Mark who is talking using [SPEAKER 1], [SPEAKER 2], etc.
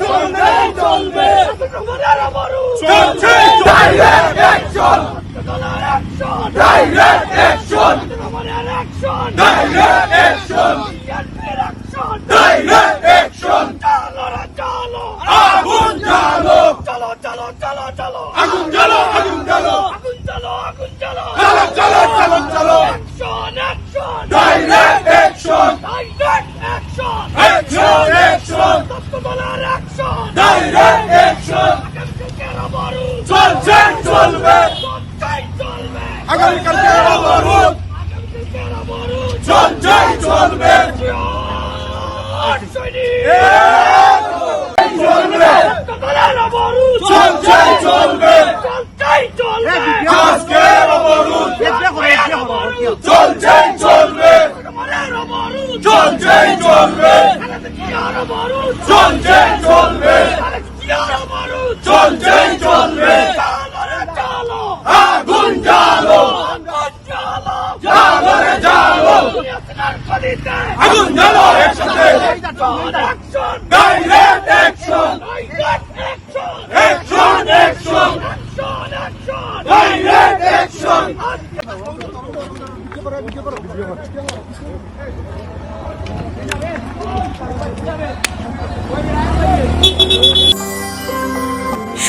[SPEAKER 1] চলবে চলবে চলছে direct action direct action direct action direct action
[SPEAKER 2] চলো চলো
[SPEAKER 1] আগুন জ্বালো
[SPEAKER 2] চলো চলো চলো চলো
[SPEAKER 1] আগুন জ্বালো আগুন জ্বালো
[SPEAKER 2] আগুন চলো আগুন চলো
[SPEAKER 1] চালো চালো চালো চালো
[SPEAKER 2] action action
[SPEAKER 1] direct action
[SPEAKER 2] direct action
[SPEAKER 1] action
[SPEAKER 2] দলের অ্যাকশন
[SPEAKER 1] ডাইরেক্ট অ্যাকশন
[SPEAKER 2] আজকের অমরু
[SPEAKER 1] চলছে চলবে
[SPEAKER 2] চলছেই চলবে
[SPEAKER 1] আগামীকালকে অবরোধ
[SPEAKER 2] অমরু
[SPEAKER 1] চলছে চলবে চলবে চলবে
[SPEAKER 2] চলছেই চলবে
[SPEAKER 1] আজকে অবরোধ চলছে, চলবে। চলছে, চলবে। আগুন
[SPEAKER 2] চলো
[SPEAKER 1] জ্বালো। রে
[SPEAKER 2] গলিতে
[SPEAKER 1] আগুন জ্বালো একসাথে। Direct action
[SPEAKER 2] direct action
[SPEAKER 1] action action
[SPEAKER 2] action action
[SPEAKER 1] direct action